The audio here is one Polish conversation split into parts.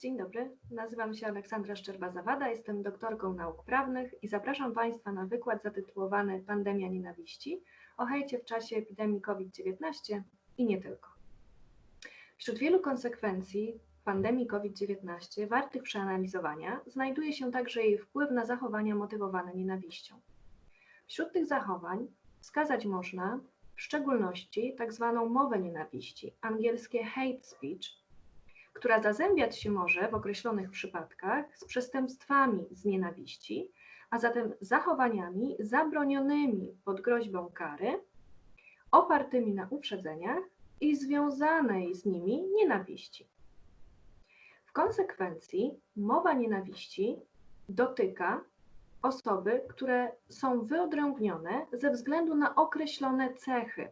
Dzień dobry, nazywam się Aleksandra Szczerba-Zawada, jestem doktorką nauk prawnych i zapraszam Państwa na wykład zatytułowany Pandemia nienawiści o hejcie w czasie epidemii COVID-19 i nie tylko. Wśród wielu konsekwencji pandemii COVID-19 wartych przeanalizowania znajduje się także jej wpływ na zachowania motywowane nienawiścią. Wśród tych zachowań wskazać można w szczególności tak zwaną mowę nienawiści, angielskie hate speech, która zazębiać się może w określonych przypadkach z przestępstwami z nienawiści, a zatem zachowaniami zabronionymi pod groźbą kary, opartymi na uprzedzeniach i związanej z nimi nienawiści. W konsekwencji mowa nienawiści dotyka osoby, które są wyodrębnione ze względu na określone cechy,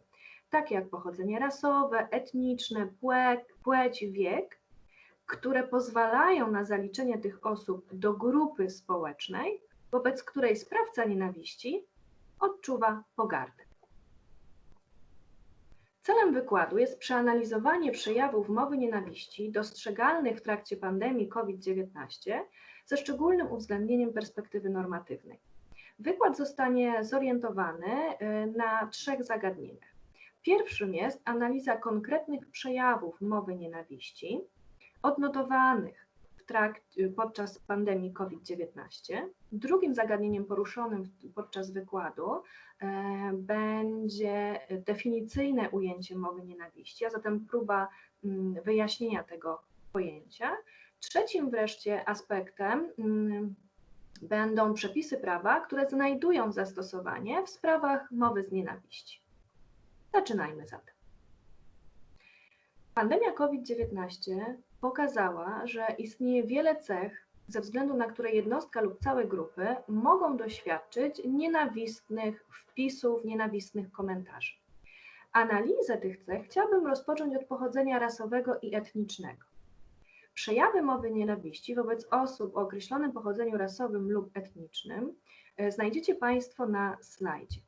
takie jak pochodzenie rasowe, etniczne, płeć, wiek, które pozwalają na zaliczenie tych osób do grupy społecznej, wobec której sprawca nienawiści odczuwa pogardę. Celem wykładu jest przeanalizowanie przejawów mowy nienawiści dostrzegalnych w trakcie pandemii COVID-19 ze szczególnym uwzględnieniem perspektywy normatywnej. Wykład zostanie zorientowany y, na trzech zagadnieniach. Pierwszym jest analiza konkretnych przejawów mowy nienawiści, odnotowanych podczas pandemii COVID-19. Drugim zagadnieniem poruszonym podczas wykładu e, będzie definicyjne ujęcie mowy nienawiści, a zatem próba mm, wyjaśnienia tego pojęcia. Trzecim wreszcie aspektem mm, będą przepisy prawa, które znajdują zastosowanie w sprawach mowy z nienawiści. Zaczynajmy zatem. Pandemia COVID-19 pokazała, że istnieje wiele cech, ze względu na które jednostka lub całe grupy mogą doświadczyć nienawistnych wpisów, nienawistnych komentarzy. Analizę tych cech chciałabym rozpocząć od pochodzenia rasowego i etnicznego. Przejawy mowy nienawiści wobec osób o określonym pochodzeniu rasowym lub etnicznym e, znajdziecie Państwo na slajdzie.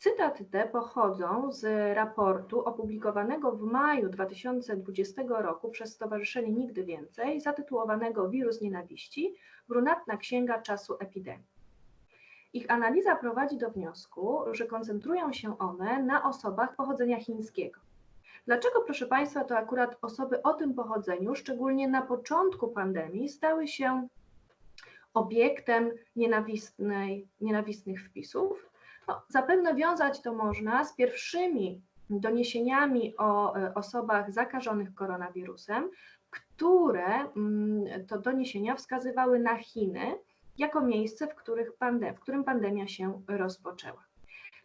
Cytaty te pochodzą z raportu opublikowanego w maju 2020 roku przez Stowarzyszenie Nigdy Więcej, zatytułowanego Wirus Nienawiści Brunatna Księga Czasu Epidemii. Ich analiza prowadzi do wniosku, że koncentrują się one na osobach pochodzenia chińskiego. Dlaczego, proszę Państwa, to akurat osoby o tym pochodzeniu, szczególnie na początku pandemii, stały się obiektem nienawistnej, nienawistnych wpisów? No, zapewne wiązać to można z pierwszymi doniesieniami o e, osobach zakażonych koronawirusem, które mm, to doniesienia wskazywały na Chiny jako miejsce, w, pandem w którym pandemia się rozpoczęła.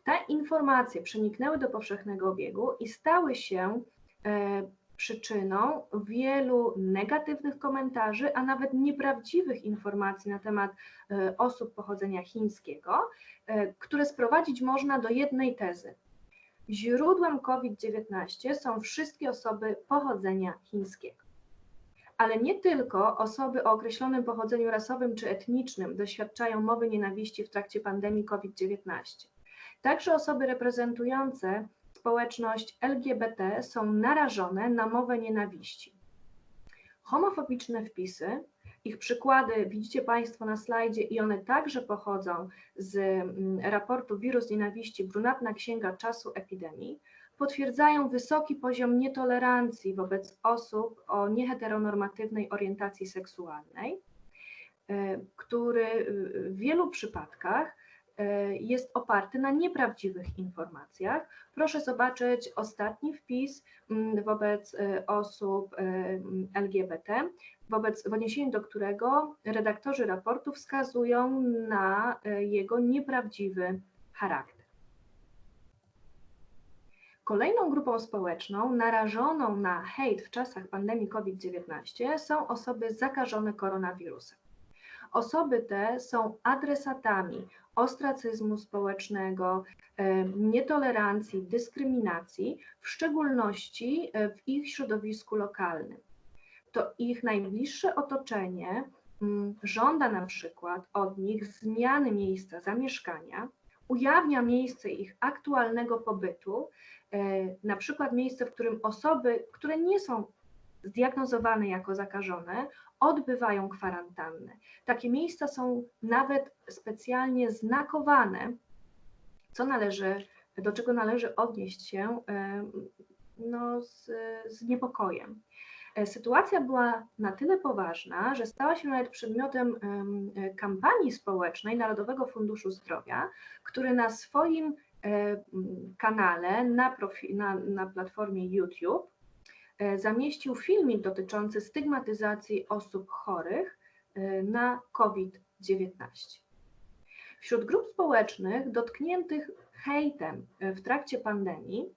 Te informacje przeniknęły do powszechnego obiegu i stały się e, przyczyną wielu negatywnych komentarzy, a nawet nieprawdziwych informacji na temat e, osób pochodzenia chińskiego, e, które sprowadzić można do jednej tezy. Źródłem COVID-19 są wszystkie osoby pochodzenia chińskiego. Ale nie tylko osoby o określonym pochodzeniu rasowym czy etnicznym doświadczają mowy nienawiści w trakcie pandemii COVID-19. Także osoby reprezentujące społeczność LGBT są narażone na mowę nienawiści. Homofobiczne wpisy, ich przykłady widzicie Państwo na slajdzie i one także pochodzą z mm, raportu Wirus Nienawiści Brunatna Księga Czasu Epidemii, potwierdzają wysoki poziom nietolerancji wobec osób o nieheteronormatywnej orientacji seksualnej, e, który w wielu przypadkach jest oparty na nieprawdziwych informacjach. Proszę zobaczyć ostatni wpis mm, wobec e, osób e, mm, LGBT, wobec, w odniesieniu do którego redaktorzy raportu wskazują na jego nieprawdziwy charakter. Kolejną grupą społeczną narażoną na hejt w czasach pandemii COVID-19 są osoby zakażone koronawirusem. Osoby te są adresatami ostracyzmu społecznego, e, nietolerancji, dyskryminacji, w szczególności e, w ich środowisku lokalnym. To ich najbliższe otoczenie mm, żąda na przykład od nich zmiany miejsca zamieszkania, ujawnia miejsce ich aktualnego pobytu, e, na przykład miejsce, w którym osoby, które nie są zdiagnozowane jako zakażone, odbywają kwarantannę. Takie miejsca są nawet specjalnie znakowane, co należy, do czego należy odnieść się no, z, z niepokojem. E, sytuacja była na tyle poważna, że stała się nawet przedmiotem kampanii społecznej Narodowego Funduszu Zdrowia, który na swoim kanale, na, profi- na, na platformie YouTube zamieścił filmik dotyczący stygmatyzacji osób chorych na COVID-19. Wśród grup społecznych dotkniętych hejtem w trakcie pandemii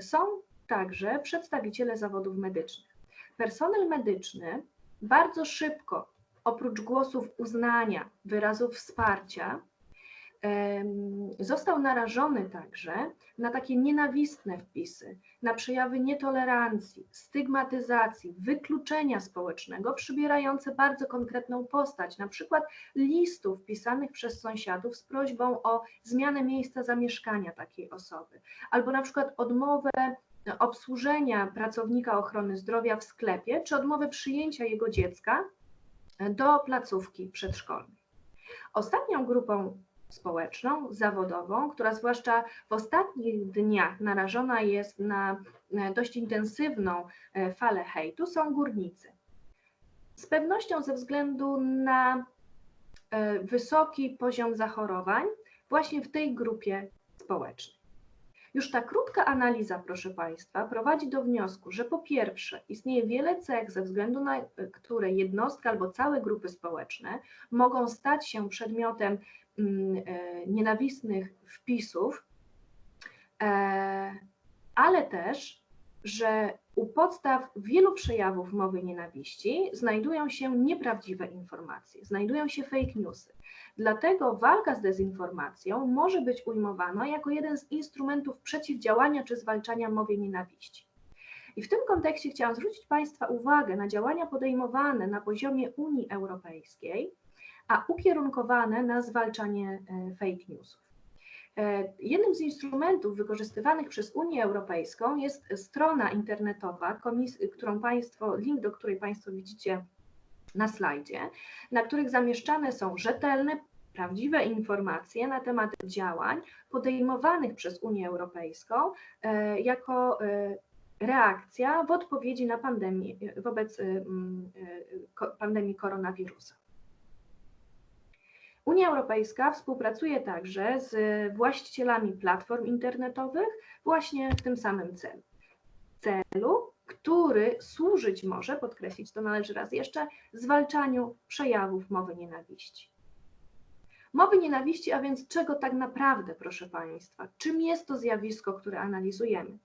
są także przedstawiciele zawodów medycznych. Personel medyczny bardzo szybko, oprócz głosów uznania, wyrazów wsparcia, został narażony także na takie nienawistne wpisy, na przejawy nietolerancji, stygmatyzacji, wykluczenia społecznego, przybierające bardzo konkretną postać, na przykład listów pisanych przez sąsiadów z prośbą o zmianę miejsca zamieszkania takiej osoby, albo na przykład odmowę obsłużenia pracownika ochrony zdrowia w sklepie, czy odmowę przyjęcia jego dziecka do placówki przedszkolnej. Ostatnią grupą społeczną, zawodową, która zwłaszcza w ostatnich dniach narażona jest na dość intensywną e, falę hejtu, są górnicy. Z pewnością ze względu na e, wysoki poziom zachorowań właśnie w tej grupie społecznej. Już ta krótka analiza, proszę Państwa, prowadzi do wniosku, że po pierwsze istnieje wiele cech, ze względu na które jednostka albo całe grupy społeczne mogą stać się przedmiotem mm, e, nienawistnych wpisów, e, ale też, że u podstaw wielu przejawów mowy nienawiści znajdują się nieprawdziwe informacje, znajdują się fake newsy. Dlatego walka z dezinformacją może być ujmowana jako jeden z instrumentów przeciwdziałania czy zwalczania mowy nienawiści. I w tym kontekście chciałam zwrócić Państwa uwagę na działania podejmowane na poziomie Unii Europejskiej, a ukierunkowane na zwalczanie e, fake newsów. E, jednym z instrumentów wykorzystywanych przez Unię Europejską jest strona internetowa, którą Państwo, link do której Państwo widzicie na slajdzie, na których zamieszczane są rzetelne, prawdziwe informacje na temat działań podejmowanych przez Unię Europejską e, jako e, reakcja w odpowiedzi na pandemię, wobec pandemii koronawirusa. Unia Europejska współpracuje także z właścicielami platform internetowych właśnie w tym samym celu. Celu, który służyć może, podkreślić to należy raz jeszcze, zwalczaniu przejawów mowy nienawiści. Mowy nienawiści, a więc czego tak naprawdę, proszę Państwa, czym jest to zjawisko, które analizujemy?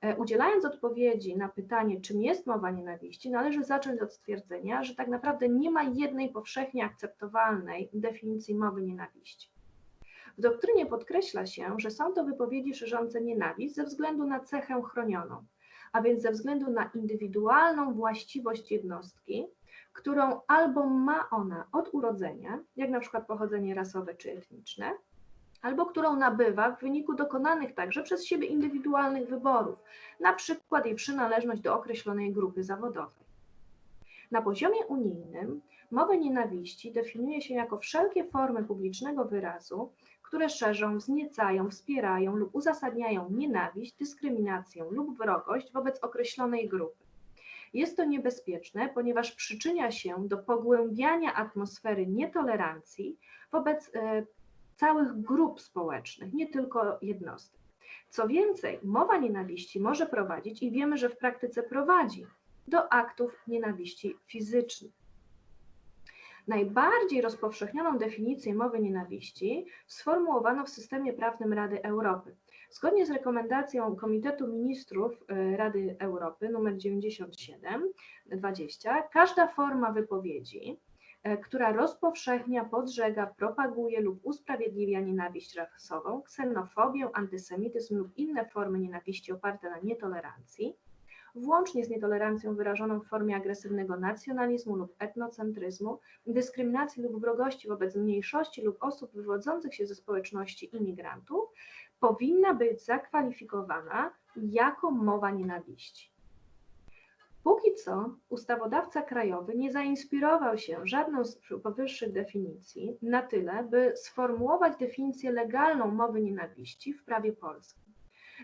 E, udzielając odpowiedzi na pytanie, czym jest mowa nienawiści, należy zacząć od stwierdzenia, że tak naprawdę nie ma jednej powszechnie akceptowalnej definicji mowy nienawiści. W doktrynie podkreśla się, że są to wypowiedzi szerzące nienawiść ze względu na cechę chronioną, a więc ze względu na indywidualną właściwość jednostki, którą albo ma ona od urodzenia, jak na przykład pochodzenie rasowe czy etniczne, albo którą nabywa w wyniku dokonanych także przez siebie indywidualnych wyborów, na przykład jej przynależność do określonej grupy zawodowej. Na poziomie unijnym mowę nienawiści definiuje się jako wszelkie formy publicznego wyrazu, które szerzą, wzniecają, wspierają lub uzasadniają nienawiść, dyskryminację lub wrogość wobec określonej grupy. Jest to niebezpieczne, ponieważ przyczynia się do pogłębiania atmosfery nietolerancji wobec e, całych grup społecznych, nie tylko jednostek. Co więcej, mowa nienawiści może prowadzić i wiemy, że w praktyce prowadzi do aktów nienawiści fizycznych. Najbardziej rozpowszechnioną definicję mowy nienawiści sformułowano w systemie prawnym Rady Europy. Zgodnie z rekomendacją Komitetu Ministrów y, Rady Europy nr 97-20, każda forma wypowiedzi, E, która rozpowszechnia, podżega, propaguje lub usprawiedliwia nienawiść rasową, ksenofobię, antysemityzm lub inne formy nienawiści oparte na nietolerancji, włącznie z nietolerancją wyrażoną w formie agresywnego nacjonalizmu lub etnocentryzmu, dyskryminacji lub wrogości wobec mniejszości lub osób wywodzących się ze społeczności imigrantów, powinna być zakwalifikowana jako mowa nienawiści. Póki co ustawodawca krajowy nie zainspirował się żadną z powyższych definicji na tyle, by sformułować definicję legalną mowy nienawiści w prawie polskim.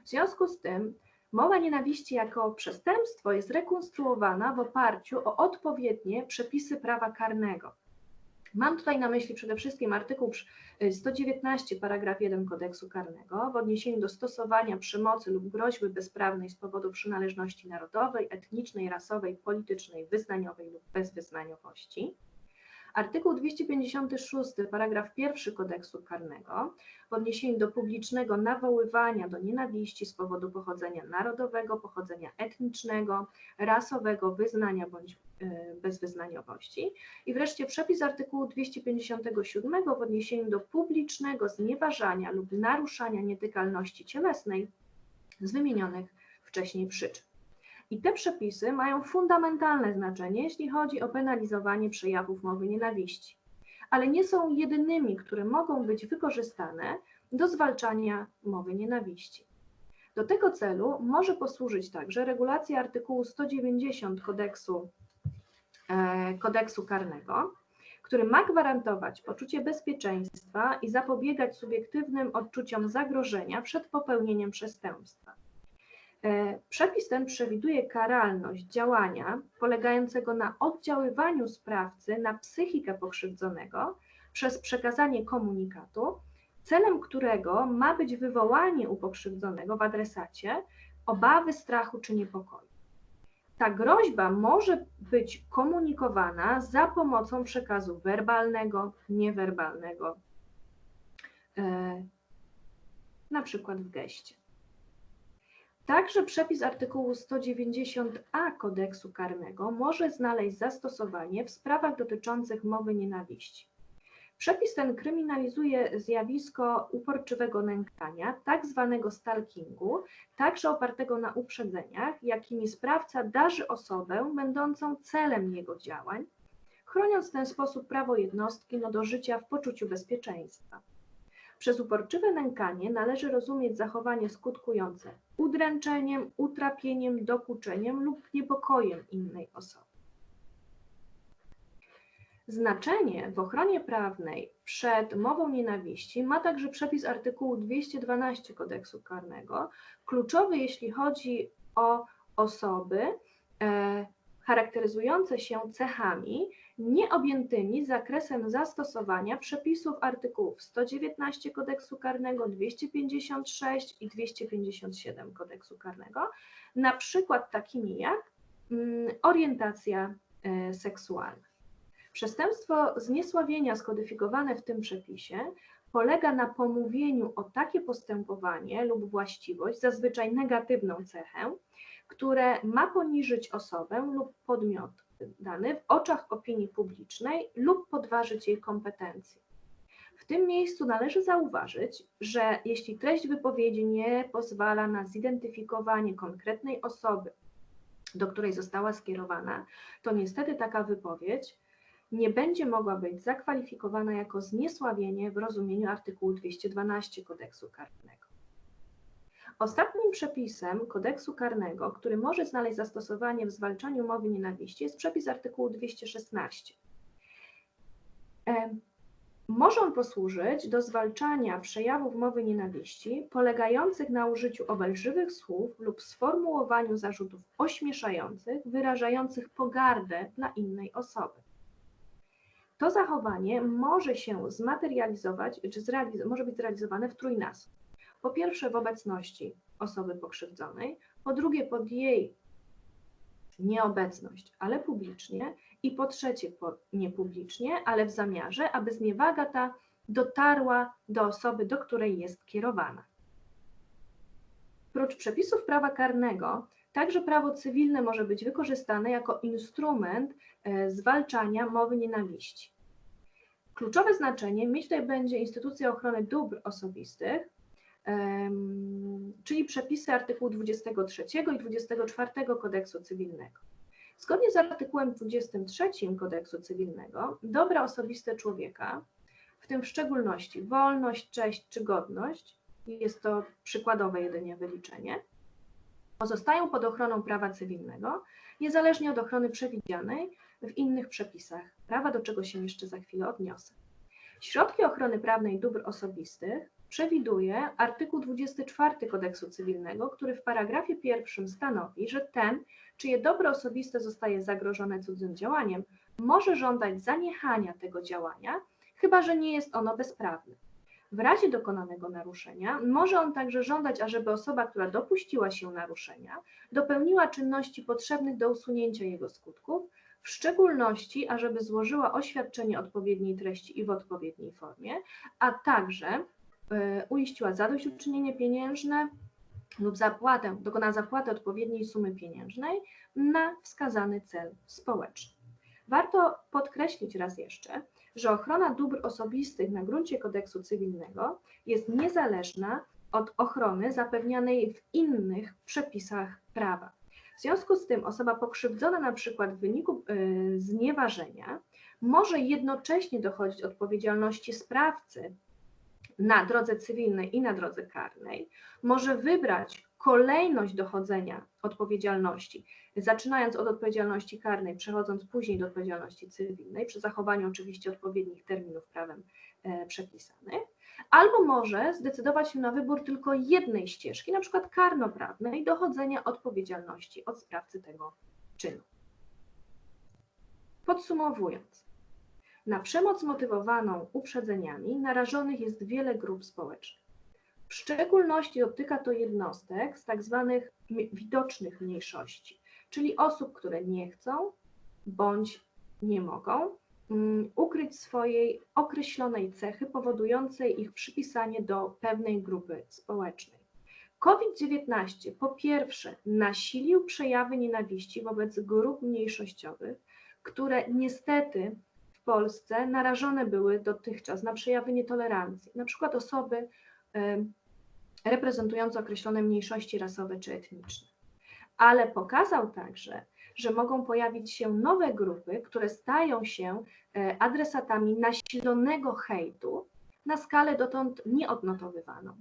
W związku z tym mowa nienawiści jako przestępstwo jest rekonstruowana w oparciu o odpowiednie przepisy prawa karnego. Mam tutaj na myśli przede wszystkim artykuł 119 paragraf 1 kodeksu karnego w odniesieniu do stosowania przemocy lub groźby bezprawnej z powodu przynależności narodowej, etnicznej, rasowej, politycznej, wyznaniowej lub bezwyznaniowości. Artykuł 256 paragraf 1 kodeksu karnego w odniesieniu do publicznego nawoływania do nienawiści z powodu pochodzenia narodowego, pochodzenia etnicznego, rasowego, wyznania bądź y, bezwyznaniowości. I wreszcie przepis artykułu 257 w odniesieniu do publicznego znieważania lub naruszania nietykalności cielesnej z wymienionych wcześniej przyczyn. I te przepisy mają fundamentalne znaczenie, jeśli chodzi o penalizowanie przejawów mowy nienawiści, ale nie są jedynymi, które mogą być wykorzystane do zwalczania mowy nienawiści. Do tego celu może posłużyć także regulacja artykułu 190 kodeksu, e, kodeksu karnego, który ma gwarantować poczucie bezpieczeństwa i zapobiegać subiektywnym odczuciom zagrożenia przed popełnieniem przestępstwa. E, przepis ten przewiduje karalność działania polegającego na oddziaływaniu sprawcy na psychikę pokrzywdzonego przez przekazanie komunikatu, celem którego ma być wywołanie u pokrzywdzonego w adresacie obawy, strachu czy niepokoju. Ta groźba może być komunikowana za pomocą przekazu werbalnego, niewerbalnego, e, na przykład w geście. Także przepis artykułu 190a kodeksu karnego może znaleźć zastosowanie w sprawach dotyczących mowy nienawiści. Przepis ten kryminalizuje zjawisko uporczywego nękania, tak zwanego stalkingu, także opartego na uprzedzeniach, jakimi sprawca darzy osobę będącą celem jego działań, chroniąc w ten sposób prawo jednostki no, do życia w poczuciu bezpieczeństwa. Przez uporczywe nękanie należy rozumieć zachowanie skutkujące udręczeniem, utrapieniem, dokuczeniem lub niepokojem innej osoby. Znaczenie w ochronie prawnej przed mową nienawiści ma także przepis artykułu 212 kodeksu karnego, kluczowy jeśli chodzi o osoby e, charakteryzujące się cechami nieobjętymi zakresem zastosowania przepisów artykułów 119 kodeksu karnego, 256 i 257 kodeksu karnego, na przykład takimi jak mm, orientacja e, seksualna. Przestępstwo zniesławienia skodyfikowane w tym przepisie polega na pomówieniu o takie postępowanie lub właściwość, zazwyczaj negatywną cechę, które ma poniżyć osobę lub podmiot dany w oczach opinii publicznej lub podważyć jej kompetencje. W tym miejscu należy zauważyć, że jeśli treść wypowiedzi nie pozwala na zidentyfikowanie konkretnej osoby, do której została skierowana, to niestety taka wypowiedź nie będzie mogła być zakwalifikowana jako zniesławienie w rozumieniu artykułu 212 kodeksu karnego. Ostatnim przepisem kodeksu karnego, który może znaleźć zastosowanie w zwalczaniu mowy nienawiści, jest przepis artykułu 216. Może on posłużyć do zwalczania przejawów mowy nienawiści polegających na użyciu obelżywych słów lub sformułowaniu zarzutów ośmieszających, wyrażających pogardę dla innej osoby. To zachowanie może się zmaterializować, czy może być zrealizowane w trójnasób. Po pierwsze w obecności osoby pokrzywdzonej, po drugie pod jej nieobecność, ale publicznie i po trzecie po, niepublicznie, ale w zamiarze, aby zniewaga ta dotarła do osoby, do której jest kierowana. Prócz przepisów prawa karnego, także prawo cywilne może być wykorzystane jako instrument e, zwalczania mowy nienawiści. Kluczowe znaczenie mieć tutaj będzie instytucja ochrony dóbr osobistych, czyli przepisy artykułu 23 i 24 kodeksu cywilnego. Zgodnie z artykułem 23 kodeksu cywilnego, dobra osobiste człowieka, w tym w szczególności wolność, cześć czy godność, jest to przykładowe jedynie wyliczenie, pozostają pod ochroną prawa cywilnego, niezależnie od ochrony przewidzianej w innych przepisach prawa, do czego się jeszcze za chwilę odniosę. Środki ochrony prawnej dóbr osobistych przewiduje artykuł 24 kodeksu cywilnego, który w paragrafie pierwszym stanowi, że ten, czyje dobro osobiste zostaje zagrożone cudzym działaniem, może żądać zaniechania tego działania, chyba że nie jest ono bezprawne. W razie dokonanego naruszenia może on także żądać, ażeby osoba, która dopuściła się naruszenia, dopełniła czynności potrzebnych do usunięcia jego skutków, w szczególności ażeby złożyła oświadczenie odpowiedniej treści i w odpowiedniej formie, a także uiściła zadośćuczynienie pieniężne lub zapłatę, dokona zapłaty odpowiedniej sumy pieniężnej na wskazany cel społeczny. Warto podkreślić raz jeszcze, że ochrona dóbr osobistych na gruncie kodeksu cywilnego jest niezależna od ochrony zapewnianej w innych przepisach prawa. W związku z tym osoba pokrzywdzona na przykład w wyniku y, znieważenia może jednocześnie dochodzić odpowiedzialności sprawcy na drodze cywilnej i na drodze karnej, może wybrać kolejność dochodzenia odpowiedzialności, zaczynając od odpowiedzialności karnej, przechodząc później do odpowiedzialności cywilnej, przy zachowaniu oczywiście odpowiednich terminów prawem e, przepisanych, albo może zdecydować się na wybór tylko jednej ścieżki, na przykład karnoprawnej, dochodzenia odpowiedzialności od sprawcy tego czynu. Podsumowując, na przemoc motywowaną uprzedzeniami narażonych jest wiele grup społecznych. W szczególności dotyka to jednostek z tak zwanych widocznych mniejszości, czyli osób, które nie chcą bądź nie mogą mm, ukryć swojej określonej cechy powodującej ich przypisanie do pewnej grupy społecznej. COVID-19 po pierwsze nasilił przejawy nienawiści wobec grup mniejszościowych, które niestety Polsce narażone były dotychczas na przejawy nietolerancji, na przykład osoby reprezentujące określone mniejszości rasowe czy etniczne. Ale pokazał także, że mogą pojawić się nowe grupy, które stają się e, adresatami nasilonego hejtu na skalę dotąd nieodnotowywaną.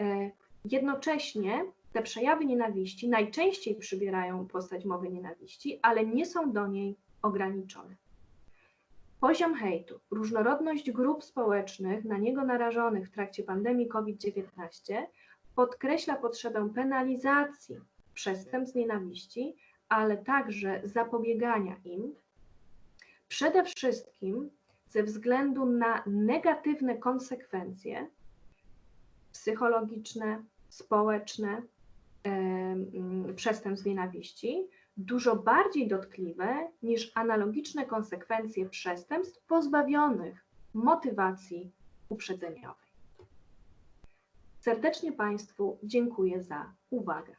E, jednocześnie te przejawy nienawiści najczęściej przybierają postać mowy nienawiści, ale nie są do niej ograniczone. Poziom hejtu, różnorodność grup społecznych na niego narażonych w trakcie pandemii COVID-19 podkreśla potrzebę penalizacji przestępstw nienawiści, ale także zapobiegania im, przede wszystkim ze względu na negatywne konsekwencje psychologiczne, społeczne przestępstw nienawiści, dużo bardziej dotkliwe niż analogiczne konsekwencje przestępstw pozbawionych motywacji uprzedzeniowej. Serdecznie Państwu dziękuję za uwagę.